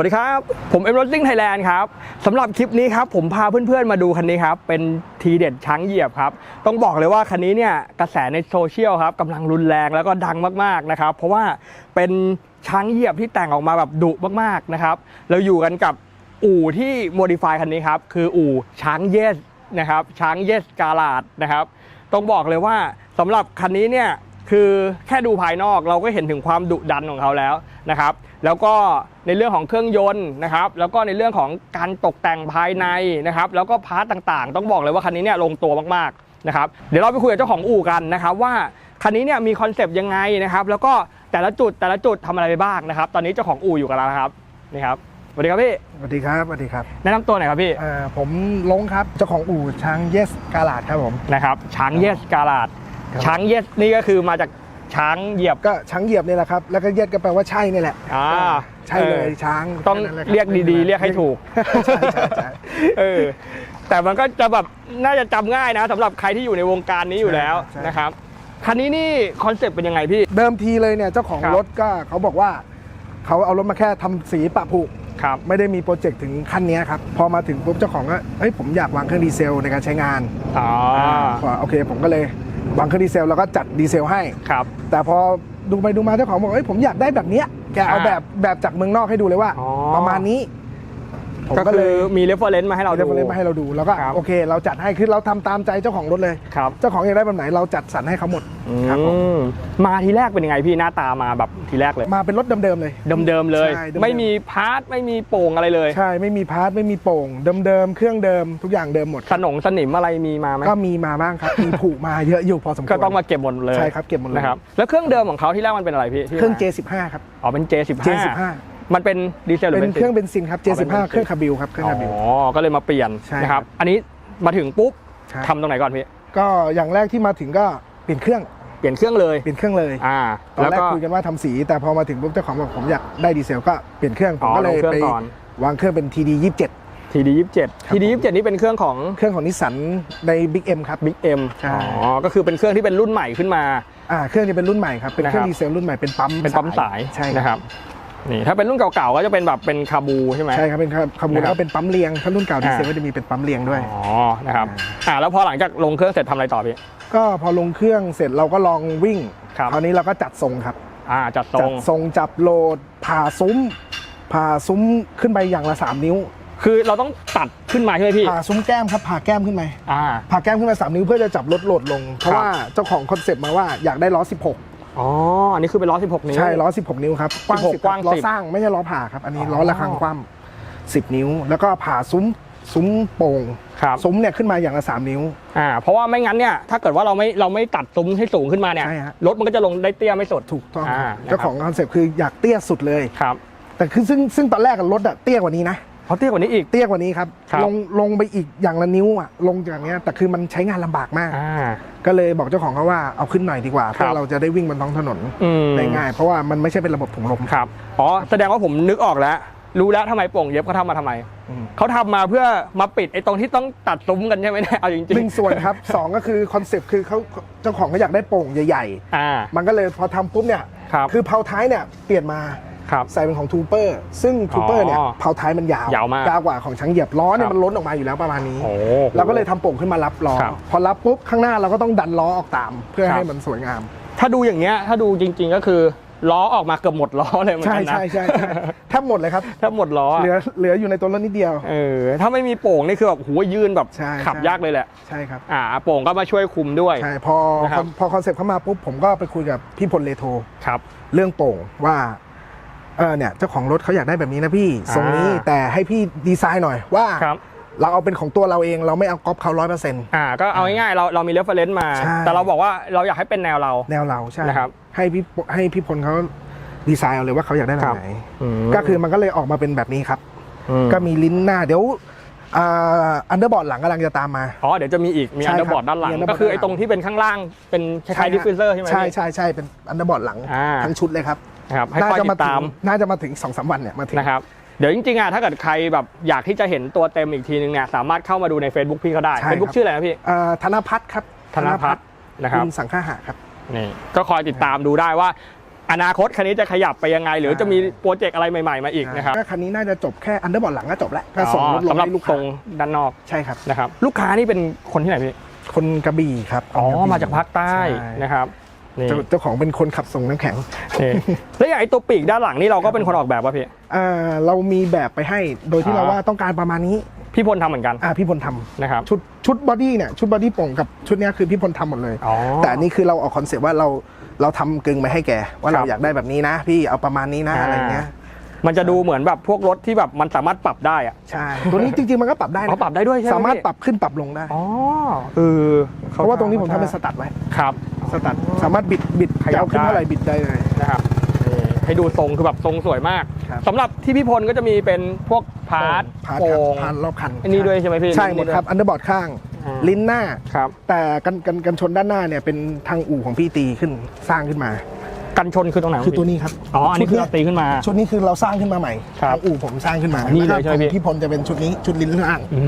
วัสดีครับ ผมเอ็มรถซิ่งไทยแลนด์ครับสำหรับคลิปนี้ครับผมพาเพื่อนๆมาดูคันนี้ครับ เป็นทีเด็ดช้างเหยียบครับ ต้องบอกเลยว่าคันนี้เนี่ยกระแสในโซเชียลครับกำลังรุนแรงแล้วก็ดังมากๆนะครับ เพราะว่าเป็นช้างเหยียบที่แต่งออกมาแบบดุมากๆนะครับเราอยู่กันกับอู่ที่โมดิฟายคันนี้ครับ คืออู่ช้างเยสนะครับช้างเยสกาลาดนะครับ ต้องบอกเลยว่าสำหรับคันนี้เนี่ยคือแค่ดูภายนอกเราก็เห็นถึงความดุดันของเขาแล้วนะครับ แล้วก็ ในเรื่องของเครื่องยนต์นะครับ แล้วก็ในเรื่องของการตกแต่งภายในนะครับ แล้วก็พาร์ตต่างๆ ต้องบอกเลยว่าคันนี้เนี่ยลงตัวมากๆนะครับ เดี๋ยวเราไปคุยกับเจ้าของอู่กันนะครับ ว่าคันนี้เนี่ยมีคอนเซปต์ยังไงนะครับ แล้วก็แต่ละจุดแต่ละจุดทำอะไรไปบ้างนะครับ ตอนนี้เจ้าของอู่อยู่กับเราแล้วครับนี่ครับสวัสดีครับพี่สวัสดีครับสวัสดีครับ แนะนำตัวหน่อยครับพี่เอ่อผมลงครับเจ้าของอู่ช้างเยสกาลาดครับผมนะครับช้างเยสกาลาดครับช้างเยสนี่ก็คือมาจาก ช้างเหยียบก็ช้างเหยียบนี่แหละครับ แล้วก็เยสก็แปลว่าใช่นี่แหละอ่าใช่เลยเออช้างต้องแค่นั้นแหละคบเรียกดีๆ เรียกให้ถูกใช่ใช่ใช่เออแต่มันก็จะแบบน่าจะจำง่ายนะสำหรับใครที่อยู่ในวงการนี้อยู่แล้วใช่นะครับคันนี้นี่คอนเซปต์เป็นยังไงพี่ เดิมทีเลยเนี่ยเจ้าของครับรถก็เขาบอกว่าเขาเอารถมาแค่ทำสีปะผุครับไม่ได้มีโปรเจกต์ถึงขั้นเนี้ยครับ พอมาถึงปุ๊บเจ้าของก็เฮ้ยผมอยากวางเครื่องดีเซลในการใช้งานอ๋อพอโอเคผมก็เลย วางเครื่องดีเซลแล้วก็จัดดีเซลให้ ครับ แต่พอดูไปดูมาเจ้าของบอกเอ้ยผมอยากได้แบบเนี้ยแกเอาอ่าแบบแบบจากเมืองนอกให้ดูเลยว่า อ๋อ ประมาณนี้ ผมก็ก็คืเลอยมีเรฟเฟอร์เรนซ์มาให้เราเราดูจะเล่นมาให้เราดูแล้วก็ครับ โอเค เราจัดให้คือเราทำตามใจเจ้าของรถเลย ครับเจ้าของอยากได้แบบไหนเราจัดสรรให้เขาหมดครับผมอืมมาทีแรกเป็นยังไงพี่หน้าตามาแบบทีแรกเลย มาเป็นรถเดิมๆเลย เดิมๆเลย ใช่เดิมๆ ไม่มีพาร์ทไม่มีโป่งอะไรเลย ใช่ไม่มีพาร์ทไม่มีโป่งเดิมๆเครื่องเดิมทุกอย่างเดิมหมด สนงสนิมอะไรมีมาไหมก็มีมาบ้างครับ มีผุมาเยอะอยู่พอสมควร ก็ต้องมาเก็บหมดเลยใช่ครับเก็บหมดเลย นะครับแล้วเครื่องเดิมของเขาที่แรกมันเป็นอะไรพี่ที่เครื่องมา J15 ครับ อ๋อเป็น J15 J15 มันเป็นดีเซลหรือเป็นเบนเคซิรื่อนงเบนซินครับอ๋อเป็น J15 เบนซินเครื่องคาบิลครับเครื่องคาบิล อ๋อก็เลยมาเปลี่ยนใช่นะครับครับอันนี้มาถึงปุ๊บใช่ทำตรงไหนก่อนพี่ก็อย่างแรกที่มาถึงก็เปลี่ยนเครื่องเปลี่ยนเครื่องเลยเปลี่ยนเครื่องเลยอ่าตอนแล้วแรกก็ คุยกันว่าทำสี แต่พอมาถึงปุ๊บเจ้าของบอกผมอยากได้ดีเซลก็เปลี่ยนเครื่องผมก็เลยอ๋อลงเครื่องไปก่อน วางเครื่องเป็น TD 27 TD 27 TD 27นี่เป็นเครื่องของ เครื่องของนิสสันใน Big M ครับ Big M ใช่ อ๋อ ก็คือเป็นเครื่องที่เป็นรุ่นใหม่ขึ้นมา อ่าเครื่องนี้เป็นรุ่นใหม่ครับเป็นเครื่องนะครับ ดีเซลรุ่นใหม่เป็นปั๊มเป็นปั๊มสายใช่ นะครับ นี่ถ้าเป็นรุ่นเก่าๆก็จะเป็นแบบเป็นคาบูใช่ไหมใช่ครับเป็นขบวนนะครับแล้วก็เป็นปั๊มเรียงถ้ารุ่นเก่าดีเซลอ่าก็จะมีเป็นปั๊มเรียงด้วยอ๋อนะครับอ่าแล้วพอหลังจากลงเครื่องเสร็จทำอะไรต่อพี่ก็พอลงเครื่องเสร็จเราก็ลองวิ่งครับคราวนี้เราก็จัดทรงครับอ่าจัดทรจังดทรงจับโหลดผ่าซุ้มผ่าซุ้มขึ้นไปอย่างละ 3 นิ้ว คือเราต้องตัดขึ้นมาใช่ไหมพี่ผ่าซุ้มแก้มครับผ่าแก้มขึ้นไปอ่าผ่าแก้มขึ้นมา3นิ้วเพื่อจะจับรถโหลดลงเพราะครับว่าเจ้าของคอนเซปต์มาว่าอยากได้ล้อ อ๋อ อันนี้คือเป็นล้อ16 16 นิ้ว ใช่ล้อ 16 นิ้วครับกว้าง16 10กว้างล้อ10 สร้างไม่ใช่ล้อผ่าครับ อันนี้ล้ออ๋อระฆังคว่ำ10 นิ้ว แล้วก็ผ่าซุ้มซุ้มโป่งครับซุ้มเนี่ยขึ้นมาอย่างละ 3 นิ้ว อ่าเพราะว่าไม่งั้นเนี่ยถ้าเกิดว่าเราไม่เราไม่ตัดซุ้มให้สูงขึ้นมาเนี่ยใช่ฮะ รถมันก็จะลงได้เตี้ยไม่สุด ถูกต้องอ่าครับ เจ้าของคอนเซปต์คืออยากเตี้ยสุดเลย ครับ แต่คือซึ่งซึ่งตอนแรกอะรถอะเตี้ยกว่านี้นะ เขาเตี้ยกว่านี้อีก เตี้ยกว่านี้ครับ ครับลงลงไปอีกอย่างละนิ้วอะลงจากเนี้ยแต่คือมันใช้งานลำบากมากอ่าก็เลยบอกเจ้าของเขาว่าเอาขึ้นหน่อยดีกว่า ครับ เพื่อเราจะได้วิ่งบนท้องถนนอืมได้ง่าย เพราะว่ามันไม่ใช่เป็นระบบถุงลมครับอ๋อแสดงว่าผมนึกออกแล้ว รู้แล้วทำไมโป่งเย็บเขาทำมาทำไม อืมเขาทำมาเพื่อมาปิดไอ้ตรงที่ต้องตัดซุ้มกันใช่ไหมเนี่ยเอาจริงหนึ่งส่วนครับ สองก็คือคอนเซปต์คือเขาเจ้าของเขาอยากได้โป่งใหญ่ๆอ่า ๆ มันก็เลยพอทำปุ๊บเนี่ยครับ คือเพาท้ายเนี่ยเปลี่ยนมา ครับใส่เป็นของทูเปอร์ซึ่งทูเปอร์เนี่ยอ๋อเพาท้ายมันยาวยาวมากยาวกว่าของช้างเหยียบล้อเนี่คยรับมันล้นออกมาอยู่แล้วประมาณนี้โอ้เราก็เลยทำโป่งขึ้นมารับล้อครับพอรับปุ๊บข้างหน้าเราก็ต้องดันล้อออกตาม เพื่อครับให้มันสวยงาม ถ้าดูอย่างเงี้ยถ้าดูจริง ๆก็คือล้อออกมาเกือบหมดล้อเลยเหมือนใช่กันนะใช่ใช่ใช่แทบหมดเลยครับถ้าหมดล้ออะเหลือเหลืออยู่ในตัวรถนิดเดียวเออถ้าไม่มีโป่งนี่คือแบบหัวยืนแบบใช่ขับใช่ยากเลยแหละใช่ครับอ่าโป่งก็มาช่วยคุมด้วยใช่พอนะครับพอคอนเซปต์เข้ามาปุ๊บผมก็ไปคุยกับพี่พลเลโทครับ เรื่องโป่งว่า เออเนี่ยเจ้าของรถเขาอยากได้แบบนี้นะพี่ทรงนี้อ่าแต่ให้พี่ดีไซน์หน่อยว่าครับเราเอาเป็นของตัวเราเองเราไม่เอาก๊อปเขาร้อยเปอร์เซ็นต์อ่าก็เอาง่ายๆเราเรามีเรฟเฟรนซ์มาใช่แต่เราบอกว่าเราอยากให้เป็นแนวเราแนวเราใช่นะครับให้พี่ให้พี่พลเขาดีไซน์เอาเลยว่าเขาอยากได้แบครับบไหนมก็คือมันก็เลยออกมาเป็นแบบนี้ครับมก็มีลิ้นหน้าเดี๋ยวอันเดอร์บอร์ดหลังกำลังจะตามมาอ๋อเดี๋ยวจะมีอีกมีใช่อัคนรับเดอร์บอร์ดด้านหลังมี underboard ก็คือไอ้ตรงที่เป็นข้างล่างเป็นคล้ายๆดิฟฟิวเซอร์ใช่ไหมใช่พี่ใช่ใช่เป็นอันเดอร์บอร์ดหลังอ่าทั้งชุดเลยครับ นะครับให้น่าคอยจะติมาดถึตามงน่าจะมาถึงสองสามวันเนี่ยมาถึงนะครับเดี๋ยวจริงๆอะถ้าเกิดใครแบบอยากที่จะเห็นตัวเต็มอีกทีนึงเนี่ยสามารถเข้ามาดูใน Facebook พี่เขาได้ใช่ Facebook ครับชื่ออะไรนะพี่อ่าธนพัฒน์ครับธนพัฒน์นะครับคุณสังฆาหะครับนี่ก็คอยติดตามดูได้ว่า อนาคตคันนี้จะขยับไปยังไง หรือจะมีโปรเจกต์อะไรใหม่ๆมาอีกนะครับก็คันนี้น่าจะจบแค่อันเดอร์บอร์ดหลังก็จบแล้วก็ส่งรถลสำงหรับให้ลูกตค้ารงด้านนอกใช่ครับนะครับลูกค้านี่เป็นคนที่ไหนพี่คนกระบี่ครับอ๋อคนระบี่มาจากภาคใต้ช่นะครับ นี่ เจ้าเจ้าของเป็นคนขับส่งน้ำแข็งนี่แล้วอย่างไอ้ตัวปีกด้านหลังนี่เราก็เป็นคนออกแบบป่ะพี่ อ่าเรามีแบบไปให้โดยที่อ๋อเราว่าต้องการประมาณนี้พี่พลทำเหมือนกันอ่าพี่พลทำนะครับ ชุดชุดบอดี้เนี่ยชุดบอดี้โป่งกับชุดเนี้ยคือพี่พลทำหมดเลย อ๋อ แต่อันนี่คือเราเออกคอนเซปต์ว่าเราเราทำกึ่งไปให้แก ว่าครัเราบอยากได้แบบนี้นะ พี่เอาประมาณนี้นะอ่าอะไรเงี้ย มันจะดูเหมือนแบบพวกรถที่แบบมันสามารถปรับได้อะใช่ ตัวนี้จริงๆมันก็ปรับได้อ๋อนะปรับได้ด้วยใช่ไหมสามารถพี่ปรับขึ้นปรับลงได้ อ๋อเออเพราะว่าตรงนี้ผมทำเป็นสตัดไว้ครับสตัดสามารถบิดบิดขยับเอาขึ้นได้เท่าไหร่บิดได้เลยนะครับนี่ให้ดูทรงคือแบบทรงสวยมากครับสำหรับที่พี่พลก็จะมีเป็นพวกพาร์ทพาร์ทโป่ครับงพาร์ทรอบคันอันนี้ด้วยใช่ไหมพี่ใช่หมดครับอันเดอร์บอร์ดข้างอ่าลิ้นหน้าครับแต่กันกันกันชนด้านหน้าเนี่ยเป็นทางอู่ของพี่ตีขึ้นสร้างขึ้นมา กันชนคือตรงไหนคือตัวนี้ครับอ๋ออันนี้คือชุเราดตีเยขึ้นมา ชุดนี้คือเราสร้างขึ้นมาใหม่ครับทางอู่ผมสร้างขึ้นมานี่เลยแล้วก็ใช่ไหมพี่ของพี่พลจะเป็นชุดนี้ชุดลิ้นล่างอื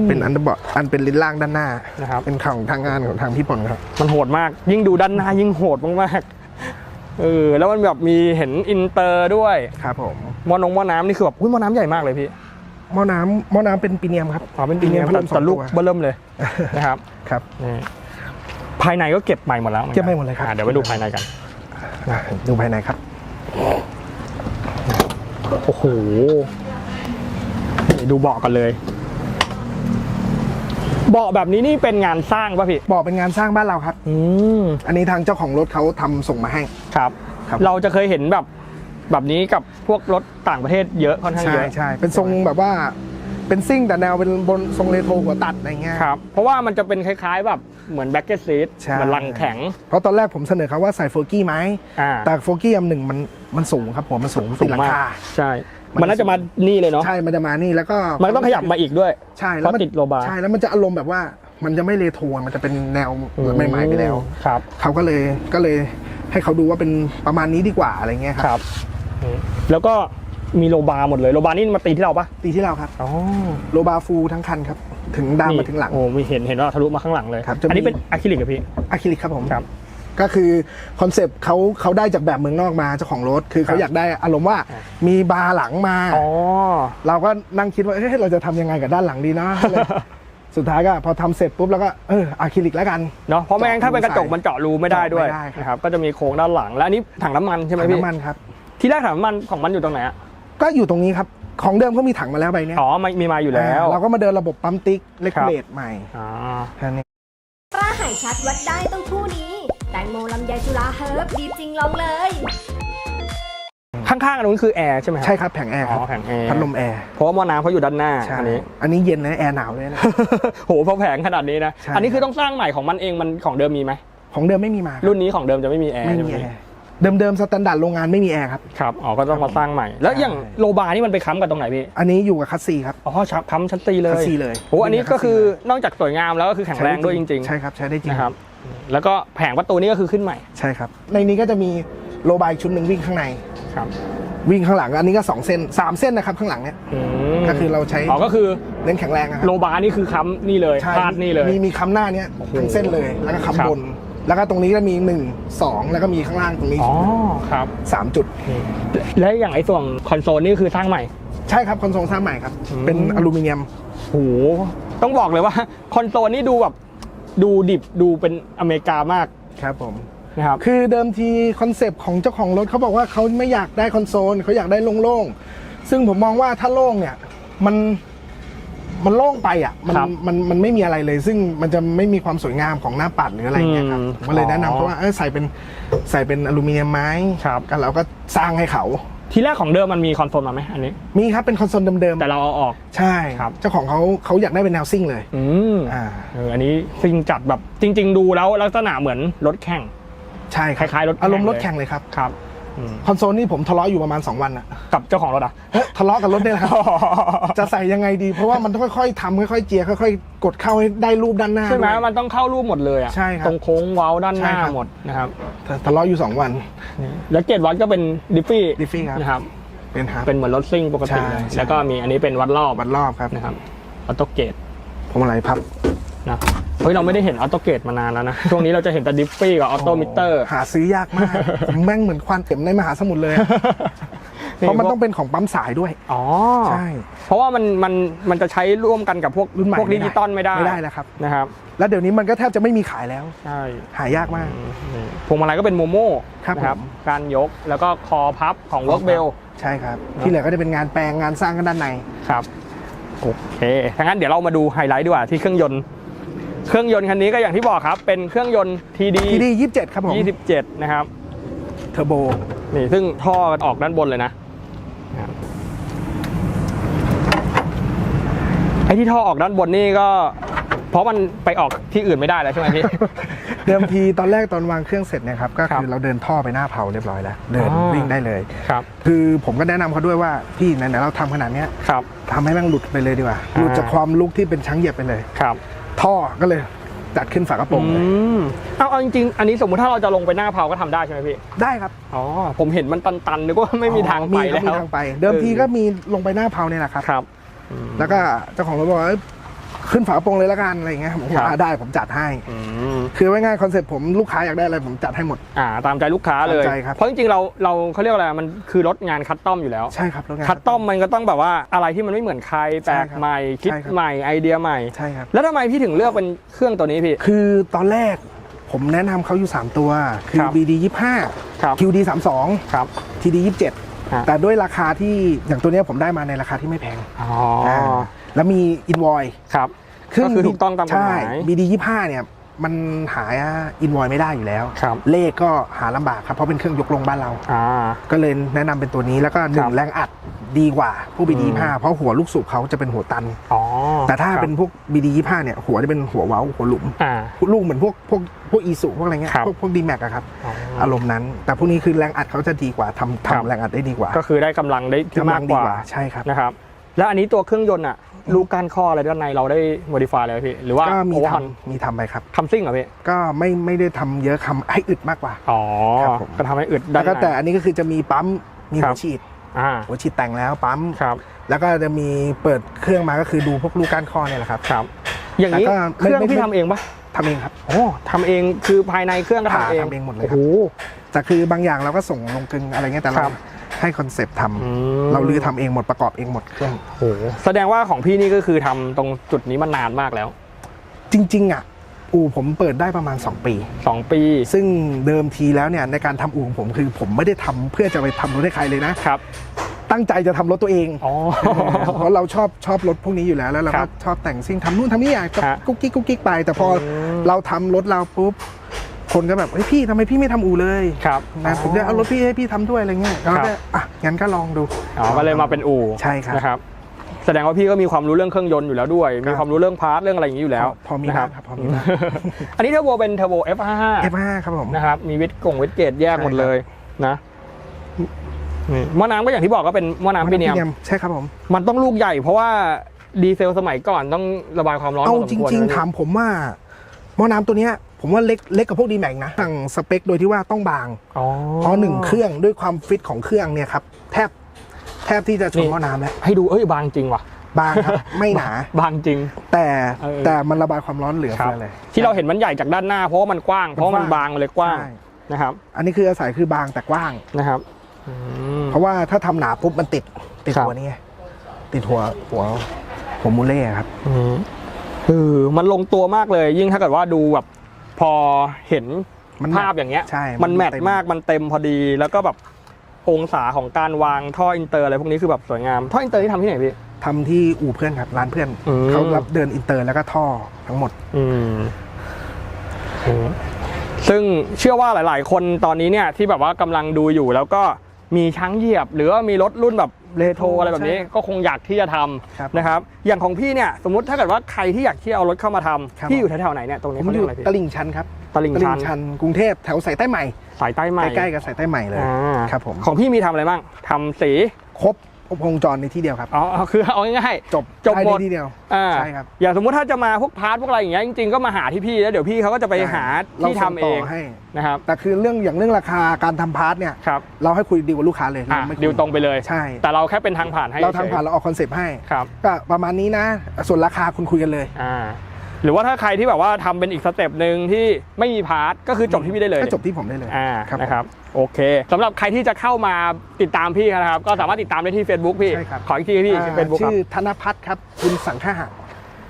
มเป็นอันเดอร์บอร์ดอันเป็นลิ้นล่างด้านหน้านะครับเป็นของทางงานของทางพี่พลครับมันโหดมาก ยิ่งดูด้านหน้ายิ่งโหดมากๆเออแล้วมันแบบมีเห็นอินเตอร์ด้วยครับผมหมอนงหมอน้ำนี่คือแบบอุ้ยหมอน้ำใหญ่มากเลยพี่หม้อน้ำหม้อน้ำเป็นปีเนียมครับอ๋อเป็นปีเนียมพัดลมสองแต่ลูกตัวเบิ่มเลยนะครับครับนี่ภายในก็เก็บใหม่หมดแล้วอนนเก็บใหม่หมดเลยครับอะเดี๋ยวไปดูภายในกันอะ ดูภายในครับ โอ้โหนี่ดูเบาะกันเลยเบาะแบบนี้นี่เป็นงานสร้างป่ะพี่บอกเป็นงานสร้างบ้านเราครับ อืมอันนี้ทางเจ้าของรถเขาทำส่งมาให้ครับครับ เราจะเคยเห็นแบบแบบนี้กับพวกรถต่างประเทศเยอะค่อนข้างใช่เยอะใช่เป็นทรงแบบว่า เป็นซิ่งแต่แนวเป็นบนทรงเรโทรหัวตัดอะไรเงี้ย ครับ เพราะว่ามันจะเป็นคล้ายๆ แบบเหมือนแบ็กเก็ตซีทใช่ เหมือนลังแข็ง เพราะตอนแรกผมเสนอเขาว่าใส่โฟกี้ไหมอ่าแต่โฟกี้อันหนึ่งมันมันสูงครับผมมันสูงสูติดงหลังมากคา ใช่มันมันน่าจะมานี่เลยเนาะใช่ มันจะมานี่แล้วก็มันก็ต้องขยับมาอีกด้วย ใช่เพราะติดโลบาร์ ใช่แล้วมันจะอารมณ์แบบว่ามันจะไม่เรโทรมันจะเป็นแนวเหมือนใหม่ๆไปแล้ว ครับ เขาก็เลยก็เลยให้เขาดูว่าเป็นประมาณนี้ดีกว่าอะไรเงี้ยครับครับอืมแล้วก็ มีโลบาร์หมดเลยโลบาร์นี่มาตีที่เราปะตีที่เราครับอ๋อโลบาฟูทั้งคันครับถึงดามมาถึงหลังโอ้มีเห็นเห็นว่าทะลุมาข้างหลังเลยครับจะมีอันนี้เป็นอะคริลิกเหรอพี่อะคริลิกครับผมครับก็คือคอนเซปต์เขาเขาได้จากแบบเมืองนอกมาเจ้าของรถ คือครัเขาบอยากได้อารมณ์ว่าอ่ามีบาร์หลังมาอ๋อเราก็นั่งคิดว่าเฮ้ยเราจะทำยังไงกับด้านหลังดีนะเลยสุดท้ายก็พอทำเสร็จปุ๊บแล้วก็เอออะคริลิกแล้วกันเนาะเพราะไม่งั้นถ้าเป็นกระจกใส่มันเจาะรูไม่ได้ด้วยเจาะไม่ได้ครับนะครับก็จะมีโครงด้านหลัง แล้วอันนี้ถังน้ำมันใช่ไหมถังพี่น้ำมันครับที่แรกถังน้ำมันของมันอยู่ตรงไหนอะ ก็อยู่ตรงนี้ครับ ของเดิมเขามีถังมาแล้วใบเนี้ยอ๋อมันมีมาอยู่แล้ว อ่าเราก็มาเดินระบบปั๊มติ๊กเลกครับเลตใหม่อ๋อแค่นี้ปลาหายชัดวัดได้ต้องคู่นี้ แตงโมลำไยจุฬาเฮิร์บดีจริงลองเลย ข้างๆอันนู้นคือแอร์ใช่ไหมครับใช่ครับแผงแอร์คอ๋รัอบแผงแอร์พัดลมแอร์เพราะว่าหม้อน้ำเขาอยู่ด้านหน้าใช่อันนี้ อันนี้เย็นนะแอร์หนาวเลยนะ โหพอแผงขนาดนี้นะ ใช่ อันนี้คือต้องสร้างใหม่ของมันเองมันของเดิมมีไหม ของเดิมไม่มีมารุ่นนี้ของเดิมจะไม่มีแอร์ไม่ใช่มีไหมแอร์ เดิมๆสแตนดาร์ดโรงงานไม่มีแอร์ครับ ครับอ๋อก็ต้องมาสร้างใหม่ แล้วใช่อย่างโลบาร์นี่มันไปค้ำกับตรงไหนพี่อันนี้อยู่กับคัสซีครับ อ๋อชับค้ำชั้นตีเลคัสยซีเลยโอ้อันนี้ก็คือนอกจากสวยงามแล้วก็คือแข็งแรงด้วยจริงใช่ครับใช้ได้จๆริงนะครับ แล้วก็แผงประตูนี่ก็คือขึ้นใหม่ใช่ครับ ในนี้ก็จะมีโลบายชุดหนึ่งวิ่งข้างในครับวิ่งข้างหลังอันนี้ก็สองเส้นสามเส้นนะครับข้างหลังเนี่ยมก็คือเราใช้อ๋อก็คือเน้นแข็งแรงนะครัโลบาร์นี่คือค้ำนี่เลยใช่พาดนี่เลย มีมีคำหน้าเนี้ยโอ้โหทั้งเส้นเลยแล้วก็ครับคำบน แล้วก็ตรงนี้ก็มีหนึ่งสองแล้วก็มีข้างล่างตรงนี้อ๋อครับสามจุด แล้วอย่างไอ้ส่วนคอนโซลนี่คือสร้างใหม่ ใช่ครับคอนโซลสร้างใหม่ครับอืมเป็นอลูมิเนียมโหต้องบอกเลยว่าคอนโซลนี่ดูแบบดูดิบดูเป็นอเมริกามากครับผมนะครับคือเดิมทีคอนเซปต์ของเจ้าของรถเขาบอกว่าเขาไม่อยากได้คอนโซลเขาอยากได้โล่งๆซึ่งผมมองว่าถ้าโล่งเนี่ยมัน มันโล่งไปอะมันครับมันมันไม่มีอะไรเลย ซึ่งมันจะไม่มีความสวยงามของหน้าปัดหรืออะไรเงี้ยครับอืมผมก็เลยแนะนำอ๋อเขาว่าเออใส่เป็นใส่เป็นอลูมิเนียมไม้ครับกันเราก็สร้างให้เขาทีแรกของเดิมมันมีคอนโซลมาไหมอันนี้ มีครับเป็นคอนโซลเดิมแต่เราเอาออก ๆใช่ครับ เจ้าของเขาเขาอยากได้เป็นแนวซิ่งเลยอืมอ่าเอออันนี้ซิงจัดแบบจริง ๆ ดูแล้วลักษณะเหมือนรถแข่ง ใช่ครับคล้ายๆรถแข่ง อารมณ์รถเลยแข่งเลยครับ ครับอืม คอนโซลนี่ผมทะเลาะอยู่ประมาณ 2 วันอะกับเจ้าของรถอะเฮ้ยทะเลาะกับรถเนี่ยแหละครับจะใส่ยังไงดี เพราะว่ามันต้องค่อยๆทำค่อยๆเจียค่อยๆ กดเข้าให้ได้รูปด้านหน้าใช่ไหมด้วยมันต้องเข้ารูปหมดเลยอะใช่ครับตรงโค้งเว้าด้านหน้าใช่ครับหมดนะครับทะเลาะอยู่ 2 วันนี่แล้วเกตวัดก็เป็นดิฟฟี่ Diffie ครับนะครับเป็นครับเป็นเหมือนรถซิ่งปกติเลยใช่ใช่แล้วก็มีอันนี้เป็นวัดรอบวัดรอบครับนะครับออโต้เกตพวงมาลัยพับนะ เฮ้ยเราไม่ได้เห็นออโตเกตมานานแล้วนะ ช่วงนี้เราจะเห็นแต่ดิฟฟี่กับออโตมิเตอร์ หาซื้อยากมากผมแม่งเหมือนควันเข็มในมหาสมุทรเลยอะเพราะมันต้องเป็นของปั๊มสายด้วย อ๋อ ใช่ เพราะว่ามันมันมันจะใช้ร่วมกันกับพวกรุ่นใหม่พวกดิจิตอลไม่ได้ไม่ได้แล้วครับ นะครับ แล้วเดี๋ยวนี้มันก็แทบจะไม่มีขายแล้ว ใช่ หายากมากนี่พวงมาลัยก็เป็นโมโม่ครับนะผมการยกแล้วก็คอพับของ Work Bell ใช่ครับ ที่เหลือก็จะเป็นงานแปลงงานสร้างกันด้านใน ครับ โอเคถ้างั้นเดี๋ยวเรามาดูไฮไลท์ดีกว่าที่เครื่องยนต์ เครื่องยนต์คันนี้ก็อย่างที่บอกครับ เป็นเครื่องยนต์ TD ที่ดียี่สิบเจ็ดครับผม27 นะครับเทอร์โบนี่ซึ่งท่อออกด้านบนเลยนะนะครับไอ้ที่ท่อออกด้านบนนี่ก็ เพราะมันไปออกที่อื่นไม่ได้แล้วใช่ไหมพี่ เดิมทีตอนแรกตอนวางเครื่องเสร็จเนี่ยครับก็ครับคือเราเดินท่อไปหน้าเผาเรียบร้อยแล้ว เดินอ๋อวิ่งได้เลยครับ คือผมก็แนะนำเขาด้วยว่าพี่ไหนๆเราทำขนาดเนี้ยครับทำให้แม่งหลุดไปเลยดีกว่าอ่าหลุดจากความลุกที่เป็นช้างเหยียบไปเลยครับ ท่อก็เลยจัดขึ้นฝากระโปรงเลยอืมเอาเอาจริงๆ อันนี้สมมุติถ้าเราจะลงไปหน้าเผาก็ทำได้ใช่ไหมพี่ ได้ครับอ๋อ ผมเห็นมันตันๆนึกว่าไม่มีทางไปมีคแล้รับมีวทางไป เดิมทีก็มีลงไปหน้าเผาเนี่ยแหละครับ ครับ แล้วก็เจ้าของรถบอกว่าเอ้ย ขึ้นฝากระโปรงเลยละกันอะไรอย่างเงี้ยผมครับว่าอ่าได้ผมจัดให้ อืมคือไว้ง่ายคอนเซ็ปต์ผมลูกค้าอยากได้อะไรผมจัดให้หมด อ่าตามใจลูกค้าเลย ตามใจครับ เพราะจริงๆเราเราเขาเรียกว่าอะไรมันคือรถงานคัสตอมอยู่แล้ว ใช่ครับรถงานคัสตอมมันก็ต้องแบบว่าอะไรที่มันไม่เหมือนใครแปลกใช่ครับใหม่คิดใช่ครับ ใหม่ไอเดียใหม่ ใช่ครับ แล้วทำไมพี่ถึงเลือกเป็นเครื่องตัวนี้พี่ คือตอนแรกผมแนะนำเขาอยู่ 3 ตัว คืคอรับ BD ครับ25 QD 32 ครับ TD ฮะ 27 แต่ด้วยราคาที่อย่างตัวเนี้ยผมได้มาในราคาที่ไม่แพงอ๋ออ่า แล้วมีอินวอยครับก็คือถูกต้องตามกฎหมายใช่ BD 25เนี่ยมันหาอินวอยไม่ได้อยู่แล้วครับเลขก็หาลำบากครับ เพราะเป็นเครื่องยกลงบ้านเราอ่าก็เลยแนะนำเป็นตัวนี้แล้วก็หนึ่ครังบแรงอัดดีกว่าพวก BD อืม25เพราะหัวลูกสูบเขาจะเป็นหัวตันอ๋อแต่ถ้าครับเป็นพวก BD 25เนี่ย หัวจะเป็นหัวเว้าหัวหลุมอ่าลูกเหมือนพวกพวกพวกอีสุพวกอะไรเงี้ยครับพวกพวกดีแม็กอะครับอ๋ออารมณ์นั้น แต่พวกนี้คือแรงอัดเขาจะดีกว่าทำครับทำแรงอัดได้ดีกว่า ก็คือได้กำลังได้ที่กำลัมากงกดีว่ากว่าใช่ครับนะครับ แล้วอันนี้ตัวเครื่องยนต์อะลูกก้านข้ออะไรด้านในเราได้ modify เลยไหมพี่ หรือว่าก็มีโอเวอร์ฮอนทำมีทำไปครับ ทำซิ่งเหรอพี่ ก็ไม่ไม่ได้ทำเยอะคำให้อึดมากกว่า อ๋อ ครับผม ก็ทำให้อึดด้าแล้วนก็ใน แต่อันนี้ก็คือจะมีปั๊มมีครัหับวฉีดอ่าหัวฉีดแต่งแล้วปั๊มครับแล้วก็จะมีเปิดเครื่องมาก็คือดูพวกลูกก้านข้อเนี่ยแหละครับ ครับ อย่างนี้แต่ก็เครื่องไม่ไม่พี่ทำเองปะทำเองครับ โอ้ทำเองคือภายในเครื่องก็ทำเองทำเองหมดเลยครับ โอ้โหแต่คือบางอย่างเราก็ส่งลงกลึงอะไรเงี้ยแต่คเรารับ ให้คอนเซปต์ทำอืมเราลือทำเองหมดประกอบเองหมดเครื่องโอ้โหแสดงว่าของพี่นี่ก็คือทำตรงจุดนี้มานานมากแล้ว จริง ๆ อะ อู่ผมเปิดได้ประมาณ 2 ปี 2 ปี ซึ่งเดิมทีแล้วเนี่ยในการทำอู่ของผมคือผมไม่ได้ทำเพื่อจะไปทำรถให้ใครเลยนะ ครับ ตั้งใจจะทำรถตัวเอง อ๋อ เพราะเราชอบชอบรถพวกนี้อยู่แล้วแล้วเราครัก็บชอบแต่งซิ่งทำนู่นทำนี่อะก็ฮะกุ๊กกิ๊กกุ๊กกิ๊กไป แต่พออม เราทำรถเราปุ๊บ คนก็แบบเฮ้ยพี่ทำไมพี่ไม่ทำอู่เลยครับนะผมจะเอารถพี่ให้พี่ทำด้วยอะไรเงี้ยเราก็อะงั้นก็ลองดูอ๋อก็เลยมาเป็นอู่ใช่ครับนะครับ แสดงว่าพี่ก็มีความรู้เรื่องเครื่องยนต์อยู่แล้วด้วย มีความรู้เรื่องพาร์ทเรื่องอะไรอย่างนี้อยู่แล้ว พอมีนะบ้างครับพอมีบ้างอันนี้เทอร์โบเป็นเทอร์โบ F55 F5 ครับผมนะครับมีวิทกงวิทเกตแยกหมดเลยนะนี่หม้อน้ำก็อย่างที่บอกก็เป็นหม้อน้ำพรีเนียมใช่ครับผมมันต้องลูกใหญ่เพราะว่าดีเซลสมัยก่อนต้องระบายความร้อนเอาพอสจมควริงนะๆถามผมว่าหม้อน้ำตัวเนี้ย ผมว่าเล็กเล็กกับพวกดีแม็กนะสั่งสเปคโดยที่ว่าต้องบางอ๋อเพราะหนึ่งเครื่องด้วยความฟิตของเครื่องเนี่ยครับแทบแทบที่จะชนี่นหม้อน้ำแล้วให้ดูเอ้ยบางจริงว่ะบางครับไม่หนาบางจริง แต่เออแต่มันระบายความร้อนเหลือครัเฟืบอเลยที่เราเห็นมันใหญ่จากด้านหน้าเพราะว่ามันกว้าง เพราะว่ามันบางมันเลยกว้างใช่นะครับ อันนี้คืออาศัยคือบางแต่กว้างนะครับอืมเพราะว่าถ้าทำหนาปุ๊บมันติดติดครับหัวนี่ไงติดหัวหัวหัวมูเล่ครับอืมเออมันลงตัวมากเลยยิ่งถ้าเกิดว่าดูแบบ พอเห็นมันภาพอย่างเงี้ย ใช่มันแมทเต็มากมันเต็มพอดีแล้วก็แบบองศาของการวางท่ออินเตอร์อะไรพวกนี้คือแบบสวยงามท่ออินเตอร์ที่ทำที่ไหนพี่ ทำที่อู่เพื่อนครับร้านเพื่อนอืม เขารับเดินอินเตอร์แล้วก็ท่อทั้งหมด อืมโอ้ซึ่งเชื่อว่าหลาย ๆ คนตอนนี้เนี่ยที่แบบว่ากำลังดูอยู่แล้วก็ มีช้างเหยียบ หรือว่ามีรถรุ่นแบบเรโทรอะไรแบบนี้ใช่ก็คงอยากที่จะทครับำนะครับ อย่างของพี่เนี่ยสมมติถ้าเกิดว่าใครที่อยากที่เอารถเข้ามาทำครับพี่อยู่แถวๆไหนเนี่ยตรงผนี้มเขาอเรียกยู่อะไรพี่ตลิ่งชันครับตลิ่งตลิ่ชังนชันกรุงเทพแถวสายใต้ใหม่สายใต้ใหม่ใกล้ๆกับสายใต้ใหม่เลย อ่าครับผม ของพี่มีทำอะไรบ้างทำสี ครบ ครบวงจรในที่เดียวครับ อ๋อคือเอาง่ายจบจบภายหมในดที่เดียวๆอ่าใช่ครับอย่างสมมุติถ้าจะมาพวกพาร์ทพวกอะไรอย่างเงี้ยจริงๆก็มาหาที่พี่แล้วเดี๋ยวพี่เขาก็จะไปหาเราที่ส่ทำงเอต่องให้นะครับแต่คือเรื่องอย่างเรื่องราคาการทำพาร์ทเนี่ยครับเราให้คุยดีลกับลูกค้าเลยอะเราไม่คุยดิวตรงไปเลยใช่ แต่เราแค่เป็นทางผ่านให้เราทางผ่านฉยเราออกคอนเซปต์ให้ครับก็ประมาณนี้นะ ส่วนราคาคุณคุยกันเลยอ่าหรือว่าถ้าใครที่แบบว่าทำเป็นอีกสเต็ปหนึ่งที่ไม่มีพาร์ทก็คือจบที่พี่ได้เลยก็จบที่ผมได้เลยอ่าครับนะครับ โอเคสำหรับใครที่จะเข้ามาติดตามพี่นะครับ ก็สามารถติดตามได้ที่ Facebook พี่ ใช่ครับขออีกทีพี่อ่าเฟซบุ๊กครับชื่อธนพัฒน์ครับกุลสังฆะ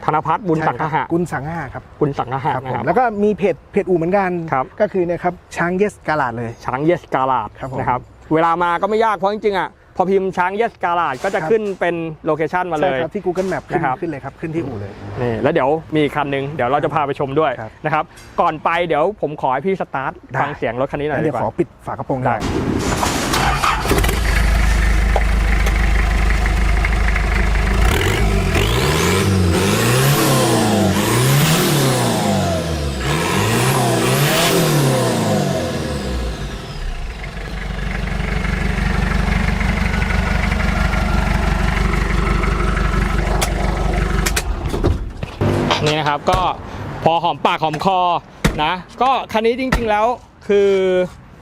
ธนพัฒน์บุญสังฆะใช่ครับกุลสังฆะครับบุญสังฆะครับนะผคมรับ แล้วก็มีเพจเพจอูเหมือนกัน ครับ ก็คือเนี่ยครับช้างเยสกาลาดเลย ช้างเยสกาลาดครับผม นะครับ เวลามาก็ไม่ยากเพราะจริงๆอะ พอพิมพ์ช้างเยสกาลาดก็จะครับขึ้นเป็นโลเคชันมาเลใช่ย ครับที่ Google Map ขึ้นนะครับ ขึ้นเลยครับ ขึ้นที่อู่เลย นี่แล้วเดี๋ยวมีอีกคันหนึงเดี๋ยวเราจะพาไปชมด้วยครับนะครับ ก่อนไปเดี๋ยวผมขอให้พี่สตาร์ทได้ ฟังเสียงรถคันนี้หน่อยแล้วดีเดี๋ยวกขอว่า ปิดฝากระโปรงหได้น่อย นี่นะครับ ก็พอหอมปากหอมคอนะ ก็คันนี้จริง ๆ แล้วคือ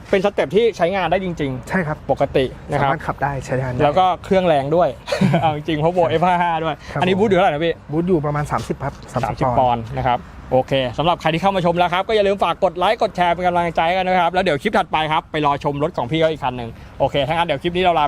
เป็นสเต็ปที่ใช้งานได้จริง ใช่ครับๆ ปกตินะสาครับ มารถขับได้ใช้งานได้ แล้วก็เครื่องแรงด้วย เอาจริงๆเพราะโบ F55 ด้วย ครับ อันนี้ผมบูทอยู่เท่าไหร่นะพี่ บูธอยู่ประมาณ 30ครับ30 30ปอนด์นะครับ โอเคสำหรับใครที่เข้ามาชมแล้วครับ ก็อย่าลืมฝากกดไลค์ กดแชร์เป็นกำลังใจกันนะครับ แล้วเดี๋ยวคลิปถัดไปครับ ไปรอชมรถของพี่เขาอีกคันหนึ่งโอเคถ้างั้นเดี๋ยวคลิปนี้เราลาไป